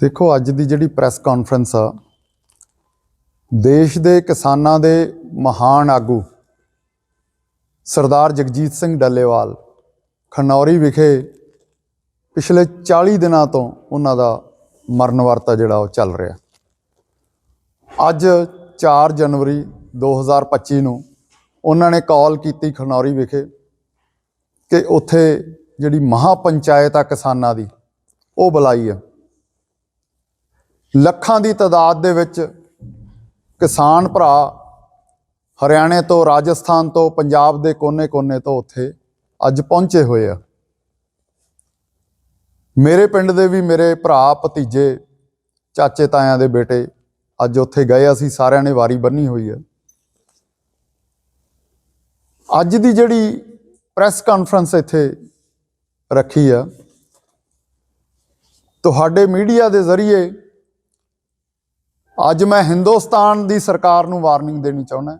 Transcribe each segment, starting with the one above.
ਦੇਖੋ, ਅੱਜ ਦੀ ਜਿਹੜੀ ਪ੍ਰੈਸ ਕਾਨਫਰੰਸ ਆ, ਦੇਸ਼ ਦੇ ਕਿਸਾਨਾਂ ਦੇ ਮਹਾਨ ਆਗੂ ਸਰਦਾਰ ਜਗਜੀਤ ਸਿੰਘ ਡੱਲੇਵਾਲ ਖਨੌਰੀ ਵਿਖੇ ਪਿਛਲੇ 40 ਦਿਨਾਂ ਤੋਂ ਉਹਨਾਂ ਦਾ ਮਰਨ ਵਰਤਾ ਜਿਹੜਾ ਉਹ ਚੱਲ ਰਿਹਾ। ਅੱਜ 4 ਜਨਵਰੀ 2025 ਨੂੰ ਉਹਨਾਂ ਨੇ ਕਾਲ ਕੀਤੀ ਖਨੌਰੀ ਵਿਖੇ ਕਿ ਉੱਥੇ ਜਿਹੜੀ ਮਹਾ ਪੰਚਾਇਤ ਆ ਕਿਸਾਨਾਂ ਦੀ, ਉਹ ਬੁਲਾਈ ਆ। ਲੱਖਾਂ ਦੀ ਤਾਦਾਦ ਦੇ ਵਿੱਚ ਕਿਸਾਨ ਭਰਾ ਹਰਿਆਣੇ ਤੋਂ, ਰਾਜਸਥਾਨ ਤੋਂ, ਪੰਜਾਬ ਦੇ ਕੋਨੇ-ਕੋਨੇ ਤੋਂ ਉੱਥੇ ਅੱਜ ਪਹੁੰਚੇ ਹੋਏ ਆ। ਮੇਰੇ ਪਿੰਡ ਦੇ ਵੀ ਮੇਰੇ ਭਰਾ, ਭਤੀਜੇ, ਚਾਚੇ, ਤਾਇਆਂ ਦੇ ਬੇਟੇ ਅੱਜ ਉੱਥੇ ਗਏ ਅਸੀਂ ਸਾਰਿਆਂ ਨੇ ਵਾਰੀ ਬੰਨੀ ਹੋਈ ਹੈ ਅੱਜ ਦੀ ਜਿਹੜੀ ਪ੍ਰੈਸ ਕਾਨਫਰੰਸ ਇੱਥੇ ਰੱਖੀ ਆ, ਤੁਹਾਡੇ ਮੀਡੀਆ ਦੇ ਜ਼ਰੀਏ ਅੱਜ ਮੈਂ ਹਿੰਦੁਸਤਾਨ ਦੀ ਸਰਕਾਰ ਨੂੰ ਵਾਰਨਿੰਗ ਦੇਣੀ ਚਾਹੁੰਦਾ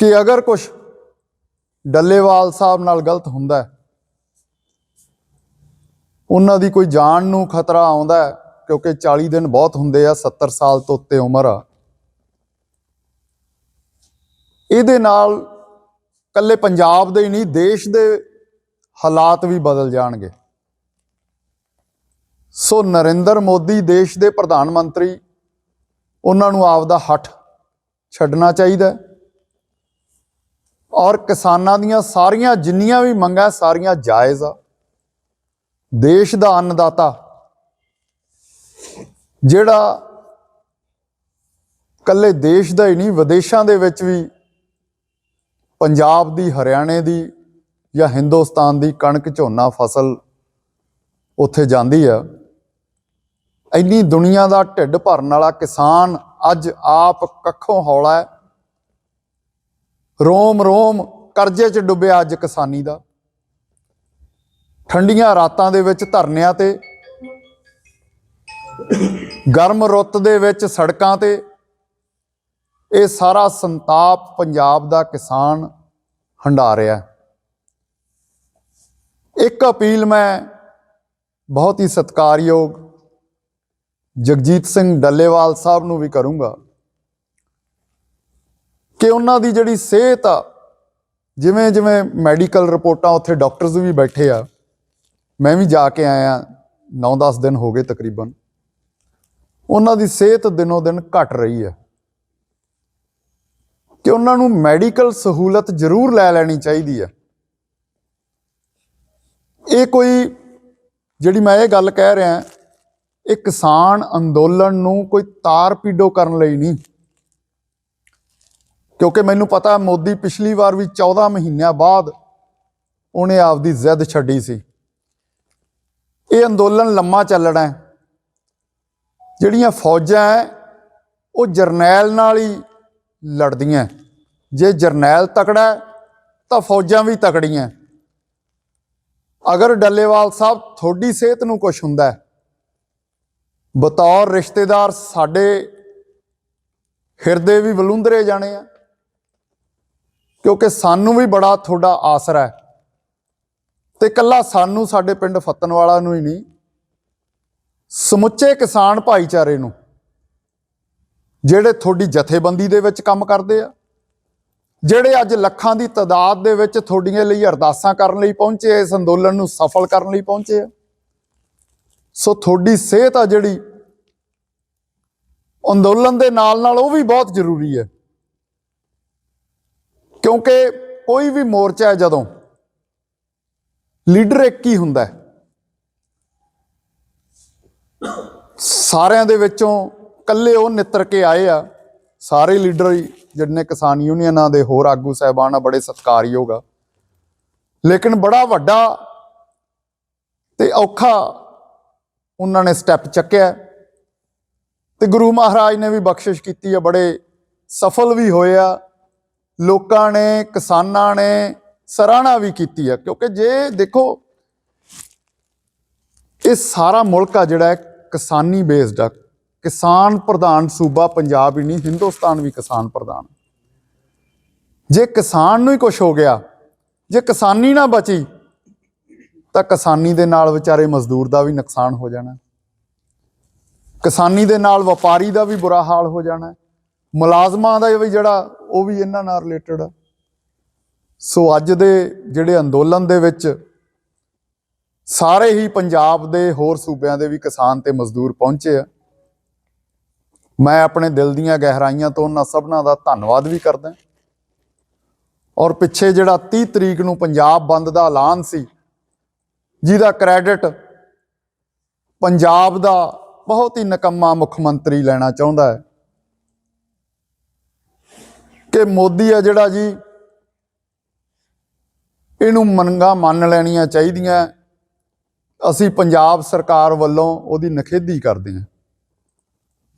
ਕਿ ਅਗਰ ਕੁਝ ਡੱਲੇਵਾਲ ਸਾਹਿਬ ਨਾਲ ਗਲਤ ਹੁੰਦਾ ਹੈ, ਉਹਨਾਂ ਦੀ ਕੋਈ ਜਾਨ ਨੂੰ ਖਤਰਾ ਆਉਂਦਾ ਹੈ, ਕਿਉਂਕਿ 40 ਦਿਨ ਬਹੁਤ ਹੁੰਦੇ ਆ 70 ਸਾਲ ਤੋਂ ਉੱਤੇ ਉਮਰ ਆ। ਇਹਦੇ ਨਾਲ ਕੱਲੇ ਪੰਜਾਬ ਦੇ ਹੀ ਨਹੀਂ, ਦੇਸ਼ ਦੇ ਹਾਲਾਤ ਵੀ ਬਦਲ ਜਾਣਗੇ। ਸੋ ਨਰਿੰਦਰ ਮੋਦੀ ਦੇਸ਼ ਦੇ ਪ੍ਰਧਾਨ ਮੰਤਰੀ, ਉਹਨਾਂ ਨੂੰ ਆਪਦਾ ਹੱਠ ਛੱਡਣਾ ਚਾਹੀਦਾ ਔਰ ਕਿਸਾਨਾਂ ਦੀਆਂ ਸਾਰੀਆਂ, ਜਿੰਨੀਆਂ ਵੀ ਮੰਗਾਂ, ਸਾਰੀਆਂ ਜਾਇਜ਼ ਆ। ਦੇਸ਼ ਦਾ ਅੰਨਦਾਤਾ, ਜਿਹੜਾ ਕੱਲੇ ਦੇਸ਼ ਦਾ ਹੀ ਨਹੀਂ, ਵਿਦੇਸ਼ਾਂ ਦੇ ਵਿੱਚ ਵੀ ਪੰਜਾਬ ਦੀ, ਹਰਿਆਣੇ ਦੀ ਜਾਂ ਹਿੰਦੁਸਤਾਨ ਦੀ ਕਣਕ ਝੋਨਾ ਫਸਲ ਉੱਥੇ ਜਾਂਦੀ ਆ। ਇੰਨੀ ਦੁਨੀਆ ਦਾ ਢਿੱਡ ਭਰਨ ਵਾਲਾ ਕਿਸਾਨ ਅੱਜ ਆਪ ਕੱਖੋਂ ਹੌਲਾ ਹੈ। ਰੋਮ ਰੋਮ, ਕਰਜ਼ੇ 'ਚ ਡੁੱਬਿਆ ਅੱਜ ਕਿਸਾਨੀ ਦਾ। ਠੰਡੀਆਂ ਰਾਤਾਂ ਦੇ ਵਿੱਚ ਧਰਨਿਆਂ ਤੇ, ਗਰਮ ਰੁੱਤ ਦੇ ਵਿੱਚ ਸੜਕਾਂ ਤੇ, ਇਹ ਸਾਰਾ ਸੰਤਾਪ ਪੰਜਾਬ ਦਾ ਕਿਸਾਨ ਹੰਡਾ ਰਿਹਾ ਇੱਕ ਅਪੀਲ ਮੈਂ ਬਹੁਤ ਹੀ ਸਤਿਕਾਰਯੋਗ ਜਗਜੀਤ ਸਿੰਘ ਡੱਲੇਵਾਲ ਸਾਹਿਬ ਨੂੰ ਵੀ ਕਰੂੰਗਾ। ਕਿ ਉਹਨਾਂ ਦੀ ਜਿਹੜੀ ਸਿਹਤ ਆ ਜਿਵੇਂ ਜਿਵੇਂ ਮੈਡੀਕਲ ਰਿਪੋਰਟਾਂ ਉੱਥੇ ਡਾਕਟਰਸ ਵੀ ਬੈਠੇ ਆ, ਮੈਂ ਵੀ ਜਾ ਕੇ ਆਇਆ 9-10 ਦਿਨ ਹੋ ਗਏ ਤਕਰੀਬਨ। ਉਹਨਾਂ ਦੀ ਸਿਹਤ ਦਿਨੋ ਦਿਨ ਘਟ ਰਹੀ ਹੈ ਕਿ ਉਹਨਾਂ ਨੂੰ ਮੈਡੀਕਲ ਸਹੂਲਤ ਜ਼ਰੂਰ ਲੈ ਲੈਣੀ ਚਾਹੀਦੀ ਹੈ ਇਹ ਕੋਈ, ਜਿਹੜੀ ਮੈਂ ਇਹ ਗੱਲ ਕਹਿ ਰਿਹਾ ਇਹ ਕਿਸਾਨ ਅੰਦੋਲਨ ਨੂੰ ਕੋਈ ਤਾਰ ਪੀਡੋ ਕਰਨ ਲਈ ਨਹੀਂ। ਕਿਉਂਕਿ ਮੈਨੂੰ ਪਤਾ ਮੋਦੀ ਪਿਛਲੀ ਵਾਰ ਵੀ 14 ਮਹੀਨਿਆਂ ਬਾਅਦ ਉਹਨੇ ਆਪਦੀ ਜ਼ਿੱਦ ਛੱਡੀ ਸੀ। ਇਹ ਅੰਦੋਲਨ ਲੰਮਾ ਚੱਲਣਾ ਹੈ। ਜਿਹੜੀਆਂ ਫੌਜਾਂ ਹੈ, ਉਹ ਜਰਨੈਲ ਨਾਲ ਹੀ ਲੜਦੀਆਂ ਜੇ ਜਰਨੈਲ ਤਕੜਾ ਤਾਂ ਫੌਜਾਂ ਵੀ ਤਕੜੀਆਂ ਅਗਰ ਡੱਲੇਵਾਲ ਸਾਹਿਬ ਤੁਹਾਡੀ ਸਿਹਤ ਨੂੰ ਕੁਝ ਹੁੰਦਾ ਹੈ ਬਤੌਰ ਰਿਸ਼ਤੇਦਾਰ ਸਾਡੇ ਹਿਰਦੇ ਵੀ ਬਲੁੰਦਰੇ ਜਾਣੇ ਆ ਕਿਉਂਕਿ ਸਾਨੂੰ ਵੀ ਬੜਾ ਤੁਹਾਡਾ ਆਸਰਾ ਹੈ। ਤੇ ਕੱਲਾ ਸਾਨੂੰ ਸਾਡੇ ਪਿੰਡ ਫੱਤਨਵਾਲਾ ਨੂੰ ਹੀ ਨਹੀਂ ਸਮੁੱਚੇ ਕਿਸਾਨ ਭਾਈਚਾਰੇ ਨੂੰ ਜਿਹੜੇ ਤੁਹਾਡੀ ਜਥੇਬੰਦੀ ਦੇ ਵਿੱਚ ਕੰਮ ਕਰਦੇ ਆ ਜਿਹੜੇ ਅੱਜ ਲੱਖਾਂ ਦੀ ਤਾਦਾਦ ਦੇ ਵਿੱਚ ਤੁਹਾਡੀਆਂ ਲਈ ਅਰਦਾਸਾਂ ਕਰਨ ਲਈ ਪਹੁੰਚੇ ਆ, ਇਸ ਅੰਦੋਲਨ ਨੂੰ ਸਫਲ ਕਰਨ ਲਈ ਪਹੁੰਚੇ ਆ। ਸੋ ਤੁਹਾਡੀ ਸਿਹਤ ਆ ਜਿਹੜੀ, ਅੰਦੋਲਨ ਦੇ ਨਾਲ ਨਾਲ ਉਹ ਵੀ ਬਹੁਤ ਜ਼ਰੂਰੀ ਹੈ। ਕਿਉਂਕਿ ਕੋਈ ਵੀ ਮੋਰਚਾ ਹੈ ਜਦੋਂ, ਲੀਡਰ ਇੱਕ ਹੀ ਹੁੰਦਾ ਸਾਰਿਆਂ ਦੇ ਵਿੱਚੋਂ ਕੱਲੇ ਉਹ ਨਿੱਤਰ ਕੇ ਆਏ ਆ, ਸਾਰੇ ਲੀਡਰ ਹੀ ਜਿੰਨੇ ਕਿਸਾਨ ਯੂਨੀਅਨਾਂ ਦੇ ਹੋਰ ਆਗੂ ਸਹਿਬਾਨ ਆ, ਬੜੇ ਸਤਿਕਾਰਯੋਗ ਆ। ਲੇਕਿਨ ਬੜਾ ਵੱਡਾ ਤੇ ਔਖਾ ਉਹਨਾਂ ਨੇ ਸਟੈਪ ਚੱਕਿਆ। ਤੇ ਗੁਰੂ ਮਹਾਰਾਜ ਨੇ ਵੀ ਬਖਸ਼ਿਸ਼ ਕੀਤੀ ਆ, ਬੜੇ ਸਫਲ ਵੀ ਹੋਏ ਆ। ਲੋਕਾਂ ਨੇ, ਕਿਸਾਨਾਂ ਨੇ ਸਰਾਹਣਾ ਵੀ ਕੀਤੀ ਆ, ਕਿਉਂਕਿ ਜੇ ਦੇਖੋ, ਇਹ ਸਾਰਾ ਮੁਲਕ ਆ ਜਿਹੜਾ ਕਿਸਾਨੀ ਬੇਸਡ ਆ। ਕਿਸਾਨ ਪ੍ਰਧਾਨ ਸੂਬਾ ਪੰਜਾਬ ਹੀ ਨਹੀਂ, ਹਿੰਦੁਸਤਾਨ ਵੀ ਕਿਸਾਨ ਪ੍ਰਧਾਨ। ਜੇ ਕਿਸਾਨ ਨੂੰ ਹੀ ਕੁਝ ਹੋ ਗਿਆ, ਜੇ ਕਿਸਾਨੀ ਨਾ ਬਚੀ ਤਾਂ ਕਿਸਾਨੀ ਦੇ ਨਾਲ ਵਿਚਾਰੇ ਮਜ਼ਦੂਰ ਦਾ ਵੀ ਨੁਕਸਾਨ ਹੋ ਜਾਣਾ ਕਿਸਾਨੀ ਦੇ ਨਾਲ ਵਪਾਰੀ ਦਾ ਵੀ ਬੁਰਾ ਹਾਲ ਹੋ ਜਾਣਾ ਮੁਲਾਜ਼ਮਾਂ ਦਾ ਵੀ ਜਿਹੜਾ, ਉਹ ਵੀ ਇਹਨਾਂ ਨਾਲ ਰਿਲੇਟਡ ਆ। ਸੋ ਅੱਜ ਦੇ ਜਿਹੜੇ ਅੰਦੋਲਨ ਦੇ ਵਿੱਚ ਸਾਰੇ ਹੀ ਪੰਜਾਬ ਦੇ ਹੋਰ ਸੂਬਿਆਂ ਦੇ ਵੀ ਕਿਸਾਨ ਤੇ ਮਜ਼ਦੂਰ ਪਹੁੰਚੇ ਆ। ਮੈਂ ਆਪਣੇ ਦਿਲ ਦੀਆਂ ਗਹਿਰਾਈਆਂ ਤੋਂ ਉਹਨਾਂ ਸਭਨਾਂ ਦਾ ਧੰਨਵਾਦ ਵੀ ਕਰਦਾ ਔਰ ਪਿੱਛੇ ਜਿਹੜਾ 30 ਤਰੀਕ ਨੂੰ ਪੰਜਾਬ ਬੰਦ ਦਾ ਐਲਾਨ ਸੀ ਜਿਹਦਾ ਕ੍ਰੈਡਿਟ ਪੰਜਾਬ ਦਾ ਬਹੁਤ ਹੀ ਨਕੰਮਾ ਮੁੱਖ ਮੰਤਰੀ ਲੈਣਾ ਚਾਹੁੰਦਾ ਹੈ ਕਿ ਮੋਦੀ ਆ ਜਿਹੜਾ ਜੀ, ਇਹਨੂੰ ਮੰਗਾ ਮੰਨ ਲੈਣੀਆਂ ਚਾਹੀਦੀਆਂ ਅਸੀਂ ਪੰਜਾਬ ਸਰਕਾਰ ਵੱਲੋਂ ਉਹਦੀ ਨਖੇਦੀ ਕਰਦੇ ਹਾਂ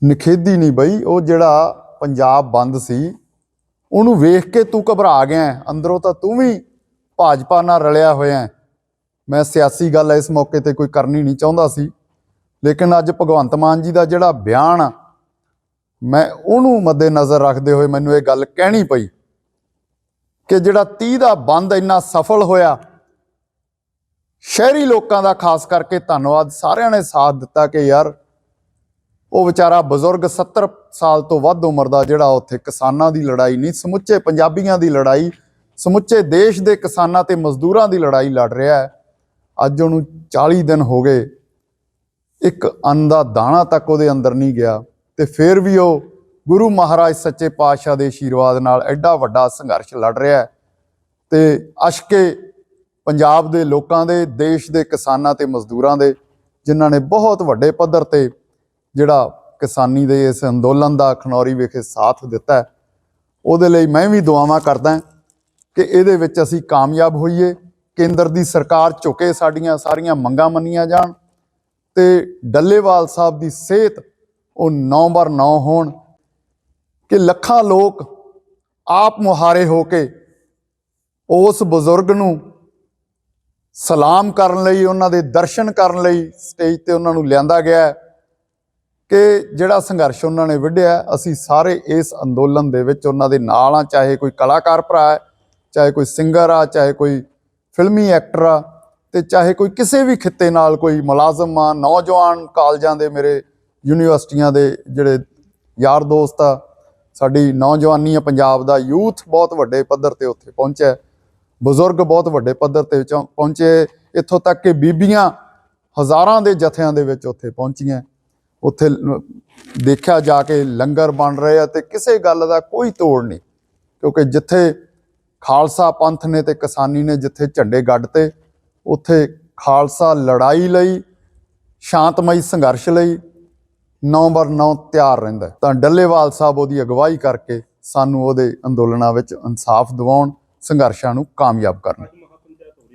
ਨਖੇਦੀ ਨਹੀਂ ਬਈ, ਉਹ ਜਿਹੜਾ ਪੰਜਾਬ ਬੰਦ ਸੀ, ਉਹਨੂੰ ਵੇਖ ਕੇ ਤੂੰ ਘਬਰਾ ਗਿਆ ਹੈ। ਅੰਦਰੋਂ ਤਾਂ ਤੂੰ ਵੀ ਭਾਜਪਾ ਨਾਲ ਰਲਿਆ ਹੋਇਆ ਹੈ। ਮੈਂ ਸਿਆਸੀ ਗੱਲ ਇਸ ਮੌਕੇ ਤੇ ਕੋਈ ਕਰਨੀ ਨਹੀਂ ਚਾਹੁੰਦਾ ਸੀ। ਲੇਕਿਨ ਅੱਜ ਭਗਵੰਤ ਮਾਨ ਜੀ ਦਾ ਜਿਹੜਾ ਬਿਆਨ ਆ, ਮੈਂ ਉਹਨੂੰ ਮੱਦੇ ਨਜ਼ਰ ਰੱਖਦੇ ਹੋਏ ਮੈਨੂੰ ਇਹ ਗੱਲ ਕਹਿਣੀ ਪਈ ਕਿ ਜਿਹੜਾ 30 ਦਾ ਬੰਦ ਇੰਨਾ ਸਫਲ ਹੋਇਆ, ਸ਼ਹਿਰੀ ਲੋਕਾਂ ਦਾ ਖਾਸ ਕਰਕੇ ਧੰਨਵਾਦ ਸਾਰਿਆਂ ਨੇ ਸਾਥ ਦਿੱਤਾ ਕਿ ਯਾਰ ਉਹ ਵਿਚਾਰਾ ਬਜ਼ੁਰਗ 70 ਸਾਲ ਤੋਂ ਵੱਧ ਉਮਰ ਦਾ ਜਿਹੜਾ ਉੱਥੇ ਕਿਸਾਨਾਂ ਦੀ ਲੜਾਈ ਨਹੀਂ, ਸਮੁੱਚੇ ਪੰਜਾਬੀਆਂ ਦੀ ਲੜਾਈ, ਸਮੁੱਚੇ ਦੇਸ਼ ਦੇ ਕਿਸਾਨਾਂ ਤੇ ਮਜ਼ਦੂਰਾਂ ਦੀ ਲੜਾਈ ਲੜ ਰਿਹਾ ਹੈ। ਅੱਜ ਉਹਨੂੰ 40 ਦਿਨ ਹੋ ਗਏ, ਇੱਕ ਅੰਨ ਦਾ ਦਾਣਾ ਤੱਕ ਉਹਦੇ ਅੰਦਰ ਨਹੀਂ ਗਿਆ ਤੇ ਫਿਰ ਵੀ ਉਹ ਗੁਰੂ ਮਹਾਰਾਜ ਸੱਚੇ ਪਾਤਸ਼ਾਹ ਦੇ ਆਸ਼ੀਰਵਾਦ ਨਾਲ ਐਡਾ ਵੱਡਾ ਸੰਘਰਸ਼ ਲੜ ਰਿਹਾ ਹੈ ਤੇ ਅਸ਼ਕੇ ਪੰਜਾਬ ਦੇ ਲੋਕਾਂ ਦੇ, ਦੇਸ਼ ਦੇ ਕਿਸਾਨਾਂ ਤੇ ਮਜ਼ਦੂਰਾਂ ਦੇ, ਜਿਨ੍ਹਾਂ ਨੇ ਬਹੁਤ ਵੱਡੇ ਪੱਧਰ ਤੇ ਜਿਹੜਾ ਕਿਸਾਨੀ ਦੇ ਇਸ ਅੰਦੋਲਨ ਦਾ ਖਨੌਰੀ ਵਿਖੇ ਸਾਥ ਦਿੱਤਾ ਉਹਦੇ ਲਈ ਮੈਂ ਵੀ ਦੁਆਵਾਂ ਕਰਦਾ ਕਿ ਇਹਦੇ ਵਿੱਚ ਅਸੀਂ ਕਾਮਯਾਬ ਹੋਈਏ। ਕੇਂਦਰ ਦੀ ਸਰਕਾਰ ਝੁਕੇ ਸਾਡੀਆਂ ਸਾਰੀਆਂ ਮੰਗਾਂ ਮੰਨੀਆਂ ਜਾਣ ਤੇ ਡੱਲੇਵਾਲ ਸਾਹਿਬ ਦੀ ਸਿਹਤ ਉਹ 9 ਬਰ 9 ਹੋਣ ਕਿ ਲੱਖਾਂ ਲੋਕ ਆਪ ਮੁਹਾਰੇ ਹੋ ਕੇ ਉਸ ਬਜ਼ੁਰਗ ਨੂੰ ਸਲਾਮ ਕਰਨ ਲਈ, ਉਹਨਾਂ ਦੇ ਦਰਸ਼ਨ ਕਰਨ ਲਈ ਸਟੇਜ ਤੇ ਉਹਨਾਂ ਨੂੰ ਲਿਆਂਦਾ ਗਿਆ ਹੈ ਕਿ ਜਿਹੜਾ ਸੰਘਰਸ਼ ਉਹਨਾਂ ਨੇ ਵਿੱਢਿਆ ਅਸੀਂ ਸਾਰੇ ਇਸ ਅੰਦੋਲਨ ਦੇ ਵਿੱਚ ਉਹਨਾਂ ਦੇ ਨਾਲ ਆ ਚਾਹੇ ਕੋਈ ਕਲਾਕਾਰ ਭਰਾ ਹੈ, ਚਾਹੇ ਕੋਈ ਸਿੰਗਰ ਆ, ਚਾਹੇ ਕੋਈ ਫਿਲਮੀ ਐਕਟਰ ਆ ਤੇ ਚਾਹੇ ਕੋਈ ਕਿਸੇ ਵੀ ਖਿੱਤੇ ਨਾਲ ਕੋਈ ਮੁਲਾਜ਼ਮ ਆ, ਨੌਜਵਾਨ ਕਾਲਜਾਂ ਦੇ ਮੇਰੇ ਯੂਨੀਵਰਸਿਟੀਆਂ ਦੇ ਜਿਹੜੇ ਯਾਰ ਦੋਸਤ ਆ, ਸਾਡੀ ਨੌਜਵਾਨੀ ਆ, ਪੰਜਾਬ ਦਾ ਯੂਥ ਬਹੁਤ ਵੱਡੇ ਪੱਧਰ ਤੇ ਉੱਥੇ ਪਹੁੰਚਿਆ ਬਜ਼ੁਰਗ ਬਹੁਤ ਵੱਡੇ ਪੱਧਰ ਤੇ ਚੋਂ, ਪਹੁੰਚੇ ਇੱਥੋਂ ਤੱਕ ਕਿ ਬੀਬੀਆਂ ਹਜ਼ਾਰਾਂ ਦੇ ਜਥਿਆਂ ਦੇ ਵਿੱਚ ਉੱਥੇ ਪਹੁੰਚੀਆਂ ਉੱਥੇ ਦੇਖਿਆ ਜਾ ਕੇ ਲੰਗਰ ਬਣ ਰਹੇ ਆ ਤੇ ਕਿਸੇ ਗੱਲ ਦਾ ਕੋਈ ਤੋੜ ਨਹੀਂ, ਕਿਉਂਕਿ ਜਿੱਥੇ ਖਾਲਸਾ ਪੰਥ ਨੇ ਤੇ ਕਿਸਾਨੀ ਨੇ ਜਿੱਥੇ ਝੰਡੇ ਗੱਡ ਉੱਥੇ ਖਾਲਸਾ ਲੜਾਈ ਲਈ, ਸ਼ਾਂਤਮਈ ਸੰਘਰਸ਼ ਲਈ ਨਵੰਬਰ 9 ਤਿਆਰ ਰਹਿੰਦਾ ਤਾਂ ਡੱਲੇਵਾਲ ਸਾਹਿਬ ਉਹਦੀ ਅਗਵਾਈ ਕਰਕੇ ਸਾਨੂੰ ਉਹਦੇ ਅੰਦੋਲਨਾਂ ਵਿੱਚ ਇਨਸਾਫ ਦਿਵਾਉਣ, ਸੰਘਰਸ਼ਾਂ ਨੂੰ ਕਾਮਯਾਬ ਕਰਨ।